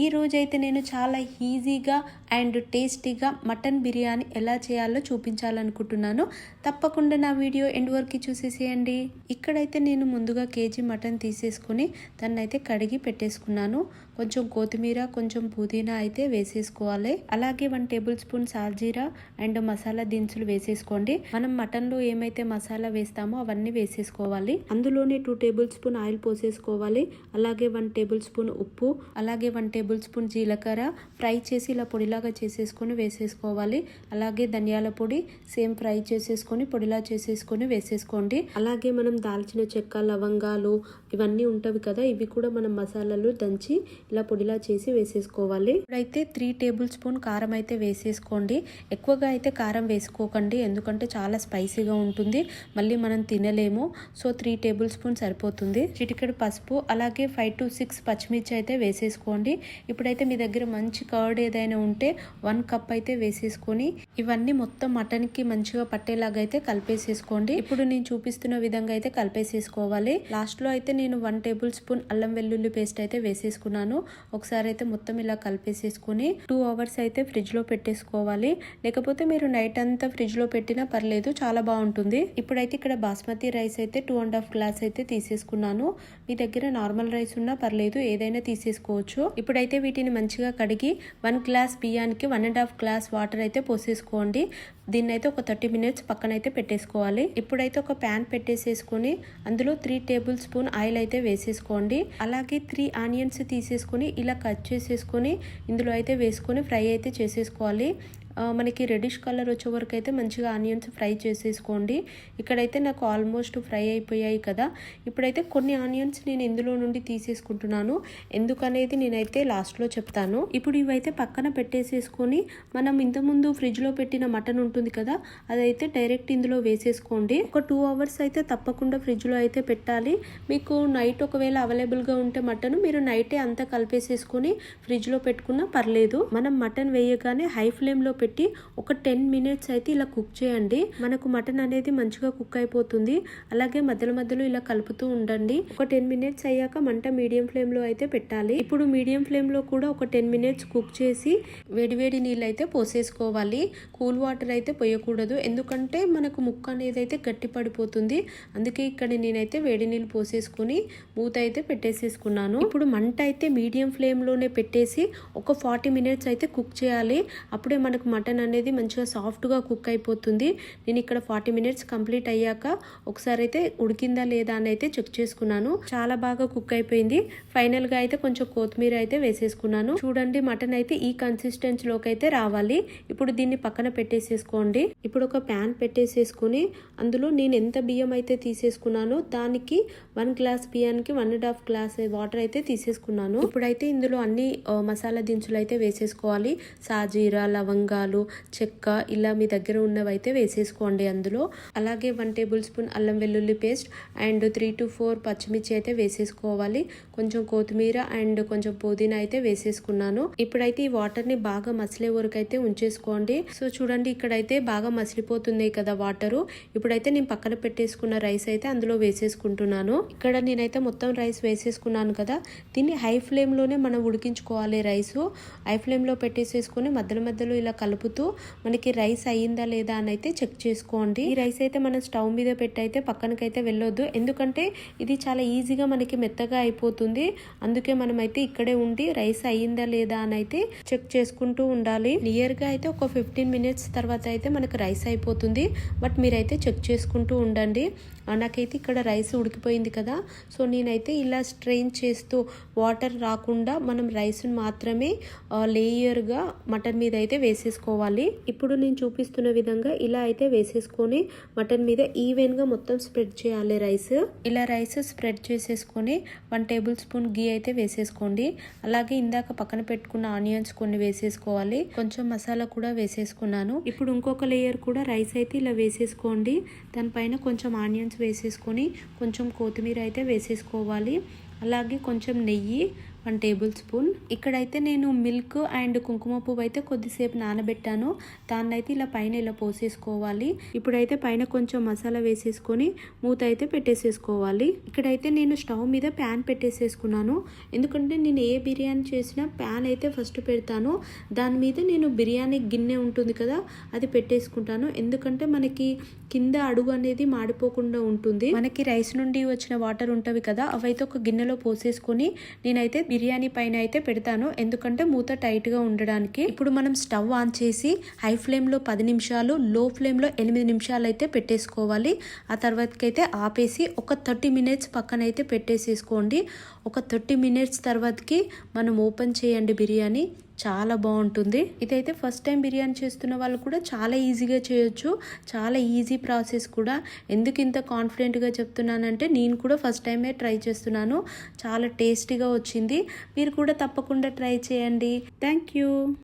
ఈ రోజైతే నేను చాలా ఈజీగా అండ్ టేస్టీగా మటన్ బిర్యానీ ఎలా చేయాలో చూపించాలనుకుంటున్నాను. తప్పకుండా నా వీడియో ఎండ్ వరకు చూసేసేయండి. ఇక్కడైతే నేను ముందుగా కేజీ మటన్ తీసేసుకొని దాన్ని అయితే కడిగి పెట్టేసుకున్నాను. కొంచెం కొత్తిమీర కొంచెం పుదీనా అయితే వేసేసుకోవాలి. అలాగే వన్ టేబుల్ స్పూన్ సాల్జీరా అండ్ మసాలా దినుసులు వేసేసుకోండి. మనం మటన్లో ఏమైతే మసాలా వేస్తామో అవన్నీ వేసేసుకోవాలి. అందులోనే టూ టేబుల్ స్పూన్ ఆయిల్ పోసేసుకోవాలి. అలాగే వన్ టేబుల్ స్పూన్ ఉప్పు అలాగే వన్ టేబుల్ టేబుల్ స్పూన్ జీలకర్ర ఫ్రై చేసి ఇలా పొడిలాగా చేసేసుకొని వేసేసుకోవాలి. అలాగే ధనియాల పొడి సేమ్ ఫ్రై చేసేసుకొని పొడిలా చేసేసుకొని వేసేసుకోండి. అలాగే మనం దాల్చిన చెక్క లవంగాలు ఇవన్నీ ఉంటవి కదా ఇవి కూడా మనం మసాలాలు దంచి ఇలా పొడిలా చేసి వేసేసుకోవాలి. ఇప్పుడైతే త్రీ టేబుల్ స్పూన్ కారం అయితే వేసేసుకోండి. ఎక్కువగా అయితే కారం వేసుకోకండి ఎందుకంటే చాలా స్పైసీగా ఉంటుంది. మళ్ళీ మనం తినలేము సో త్రీ టేబుల్ స్పూన్ సరిపోతుంది. చిటికెడు పసుపు అలాగే ఫైవ్ టు సిక్స్ పచ్చిమిర్చి అయితే వేసేసుకోండి. ఇప్పుడైతే మీ దగ్గర మంచి కర్డ్ ఏదైనా ఉంటే వన్ కప్ అయితే వేసేసుకొని ఇవన్నీ మొత్తం మటన్కి మంచిగా పట్టేలాగా అయితే కలిపేసేసుకోండి. ఇప్పుడు నేను చూపిస్తున్న విధంగా అయితే కలిపేసేసుకోవాలి. లాస్ట్లో అయితే నేను వన్ టేబుల్ స్పూన్ అల్లం వెల్లుల్లి పేస్ట్ అయితే వేసేసుకున్నాను. ఒకసారి అయితే మొత్తం ఇలా కలిపేసేసుకొని టూ అవర్స్ అయితే ఫ్రిడ్జ్లో పెట్టేసుకోవాలి. లేకపోతే మీరు నైట్ అంతా ఫ్రిడ్జ్లో పెట్టినా పర్లేదు చాలా బాగుంటుంది. ఇప్పుడైతే ఇక్కడ బాస్మతి రైస్ అయితే టూ అండ్ హాఫ్ గ్లాస్ అయితే తీసేసుకున్నాను. మీ దగ్గర నార్మల్ రైస్ ఉన్నా పర్లేదు ఏదైనా తీసేసుకోవచ్చు. ఇప్పుడైతే వీటిని మంచిగా కడిగి వన్ గ్లాస్ బియ్యానికి one and half glass water అయితే పోసేసుకోండి. దీన్నైతే అయితే ఒక థర్టీ మినిట్స్ పక్కన అయితే పెట్టేసుకోవాలి. ఇప్పుడైతే ఒక ప్యాన్ పెట్టేసేసుకొని అందులో త్రీ టేబుల్ స్పూన్ ఆయిల్ అయితే వేసేసుకోండి. అలాగే త్రీ ఆనియన్స్ తీసేసుకొని ఇలా కట్ చేసేసుకొని ఇందులో అయితే వేసుకొని ఫ్రై అయితే చేసేసుకోవాలి. మనకి రెడిష్ కలర్ వచ్చే వరకు అయితే మంచిగా ఆనియన్స్ ఫ్రై చేసేసుకోండి. ఇక్కడైతే నాకు ఆల్మోస్ట్ ఫ్రై అయిపోయాయి కదా. ఇప్పుడైతే కొన్ని ఆనియన్స్ నేను ఇందులో నుండి తీసేసుకుంటున్నాను. ఎందుకనేది నేనైతే లాస్ట్లో చెప్తాను. ఇప్పుడు ఇవైతే పక్కన పెట్టేసేసుకొని మనం ఇంతకుముందు ఫ్రిడ్జ్లో పెట్టిన మటన్ ఉంటుంది కదా అదైతే డైరెక్ట్ ఇందులో వేసేసుకోండి. ఒక టూ అవర్స్ అయితే తప్పకుండా ఫ్రిడ్జ్లో అయితే పెట్టాలి. మీకు నైట్ ఒకవేళ అవైలబుల్గా ఉంటే మటన్ మీరు నైటే అంతా కలిపేసేసుకొని ఫ్రిడ్జ్లో పెట్టుకున్నా పర్లేదు. మనం మటన్ వేయగానే హై ఫ్లేమ్లో పెట్టి ఒక టెన్ మినిట్స్ అయితే ఇలా కుక్ చేయండి. మనకు మటన్ అనేది మంచిగా కుక్ అయిపోతుంది. అలాగే మధ్యలో మధ్యలో ఇలా కలుపుతూ ఉండండి. ఒక టెన్ మినిట్స్ అయ్యాక మంట మీడియం ఫ్లేమ్లో అయితే పెట్టాలి. ఇప్పుడు మీడియం ఫ్లేమ్లో కూడా ఒక టెన్ మినిట్స్ కుక్ చేసి వేడివేడి నీళ్ళు అయితే పోసేసుకోవాలి. కూల్ వాటర్ అయితే పోయకూడదు. ఎందుకంటే మనకు ముక్క అనేది అయితే గట్టి పడిపోతుంది. అందుకే ఇక్కడ నేనైతే వేడి నీళ్ళు పోసేసుకుని మూత అయితే పెట్టేసేసుకున్నాను. ఇప్పుడు మంట అయితే మీడియం ఫ్లేమ్లోనే పెట్టేసి ఒక ఫార్టీ మినిట్స్ అయితే కుక్ చేయాలి. అప్పుడే మనకు మటన్ అనేది మంచిగా సాఫ్ట్గా కుక్ అయిపోతుంది. నేను ఇక్కడ ఫార్టీ మినిట్స్ కంప్లీట్ అయ్యాక ఒకసారి అయితే ఉడికిందా లేదా అని అయితే చెక్ చేసుకున్నాను. చాలా బాగా కుక్ అయిపోయింది. ఫైనల్గా అయితే కొంచెం కొత్తిమీర అయితే వేసేసుకున్నాను. చూడండి మటన్ అయితే ఈ కన్సిస్టెన్సీలోకి అయితే రావాలి. ఇప్పుడు దీన్ని పక్కన పెట్టేసేసుకోండి. ఇప్పుడు ఒక ప్యాన్ పెట్టేసేసుకుని అందులో నేను ఎంత బియ్యం అయితే తీసేసుకున్నానో దానికి వన్ గ్లాస్ బియ్యానికి one and half glass water అయితే తీసేసుకున్నాను. ఇప్పుడైతే ఇందులో అన్ని మసాలా దినుసులు అయితే వేసేసుకోవాలి. సాజీరా లవంగా లవంగాలు చెక్క ఇలా మీ దగ్గర ఉన్నవి అయితే వేసేసుకోండి అందులో. అలాగే వన్ టేబుల్ స్పూన్ అల్లం వెల్లుల్లి paste and three to four పచ్చిమిర్చి అయితే వేసేసుకోవాలి. కొంచెం కొత్తిమీర అండ్ కొంచెం పుదీనా అయితే వేసేసుకున్నాను. ఇప్పుడైతే ఈ వాటర్ని బాగా మసిలే వరకు అయితే ఉంచేసుకోండి. సో చూడండి ఇక్కడైతే బాగా మసిలిపోతుంది కదా వాటరు ఇప్పుడైతే నేను పక్కన పెట్టేసుకున్న రైస్ అయితే అందులో వేసేసుకుంటున్నాను. ఇక్కడ నేనైతే మొత్తం రైస్ వేసేసుకున్నాను కదా. దీన్ని హై ఫ్లేమ్లోనే మనం ఉడికించుకోవాలి రైస్ హై ఫ్లేమ్లో పెట్టేసేసుకొని మధ్యలో మధ్యలో ఇలా కలుపుతూ మనకి రైస్ అయ్యిందా లేదా అని అయితే చెక్ చేసుకోండి. ఈ రైస్ అయితే మనం స్టవ్ మీద పెట్టి అయితే పక్కనకైతే వెళ్ళొద్దు. ఎందుకంటే ఇది చాలా ఈజీగా మనకి మెత్తగా అయిపోతుంది. అందుకే మనం అయితే ఇక్కడే ఉండి రైస్ అయ్యిందా లేదా అని అయితే చెక్ చేసుకుంటూ ఉండాలి. నియర్గా అయితే ఒక ఫిఫ్టీన్ మినిట్స్ తర్వాత అయితే మనకు రైస్ అయిపోతుంది. బట్ మీరైతే చెక్ చేసుకుంటూ ఉండండి. నాకైతే ఇక్కడ రైస్ ఉడికిపోయింది కదా. సో నేనైతే ఇలా స్ట్రెయిన్ చేస్తూ వాటర్ రాకుండా మనం రైస్ను మాత్రమే లేయర్గా మటన్ మీద అయితే వేసేసుకోవాలి. ఇప్పుడు నేను చూపిస్తున్న విధంగా ఇలా అయితే వేసేసుకొని మటన్ మీద ఈవెన్గా మొత్తం స్ప్రెడ్ చేయాలి రైస్. ఇలా రైస్ స్ప్రెడ్ చేసేసుకొని వన్ టేబుల్ స్పూన్ గీ అయితే వేసేసుకోండి. అలాగే ఇందాక పక్కన పెట్టుకున్న ఆనియన్స్ కొన్ని వేసేసుకోవాలి. కొంచెం మసాలా కూడా వేసేసుకున్నాను. ఇప్పుడు ఇంకొక లేయర్ కూడా రైస్ అయితే ఇలా వేసేసుకోండి. దానిపైన కొంచెం ఆనియన్స్ వేసేసుకొని కొంచెం కొత్తిమీర అయితే వేసేసుకోవాలి. అలాగే కొంచెం నెయ్యి వన్ టేబుల్ స్పూన్. ఇక్కడైతే నేను మిల్క్ అండ్ కుంకుమ పువ్వు అయితే కొద్దిసేపు నానబెట్టాను. దాన్ని అయితే ఇలా పైన ఇలా పోసేసుకోవాలి. ఇప్పుడైతే పైన కొంచెం మసాలా వేసేసుకొని మూత అయితే పెట్టేసేసుకోవాలి. ఇక్కడైతే నేను స్టవ్ మీద ప్యాన్ పెట్టేసేసుకున్నాను. ఎందుకంటే నేను ఏ బిర్యానీ చేసినా ప్యాన్ అయితే ఫస్ట్ పెడతాను. దాని మీద నేను బిర్యానీ గిన్నె ఉంటుంది కదా అది పెట్టేసుకుంటాను. ఎందుకంటే మనకి కింద అడుగు అనేది మాడిపోకుండా ఉంటుంది. మనకి రైస్ నుండి వచ్చిన వాటర్ ఉంటవి కదా అవైతే ఒక గిన్నెలో పోసేసుకొని నేనైతే బిర్యానీ పైన అయితే పెడతాను. ఎందుకంటే మూత టైట్గా ఉండడానికి. ఇప్పుడు మనం స్టవ్ ఆన్ చేసి హై ఫ్లేమ్లో పది నిమిషాలు లో ఫ్లేమ్లో ఎనిమిది నిమిషాలు అయితే పెట్టేసుకోవాలి. ఆ తర్వాతకైతే ఆపేసి ఒక థర్టీ మినిట్స్ పక్కన అయితే పెట్టేసేసుకోండి. ఒక థర్టీ మినిట్స్ తర్వాతకి మనం ఓపెన్ చేయండి బిర్యానీ. చాలా బాగుంటుంది. ఇదైతే ఫస్ట్ టైం బిర్యానీ చేస్తున్న వాళ్ళు కూడా చాలా ఈజీగా చేయొచ్చు. చాలా ఈజీ ప్రాసెస్ కూడా. ఎందుకు ఇంత కాన్ఫిడెంట్గా చెప్తున్నానంటే నేను కూడా ఫస్ట్ టైమే ట్రై చేస్తున్నాను. చాలా టేస్టీగా వచ్చింది. మీరు కూడా తప్పకుండా ట్రై చేయండి. Thank you.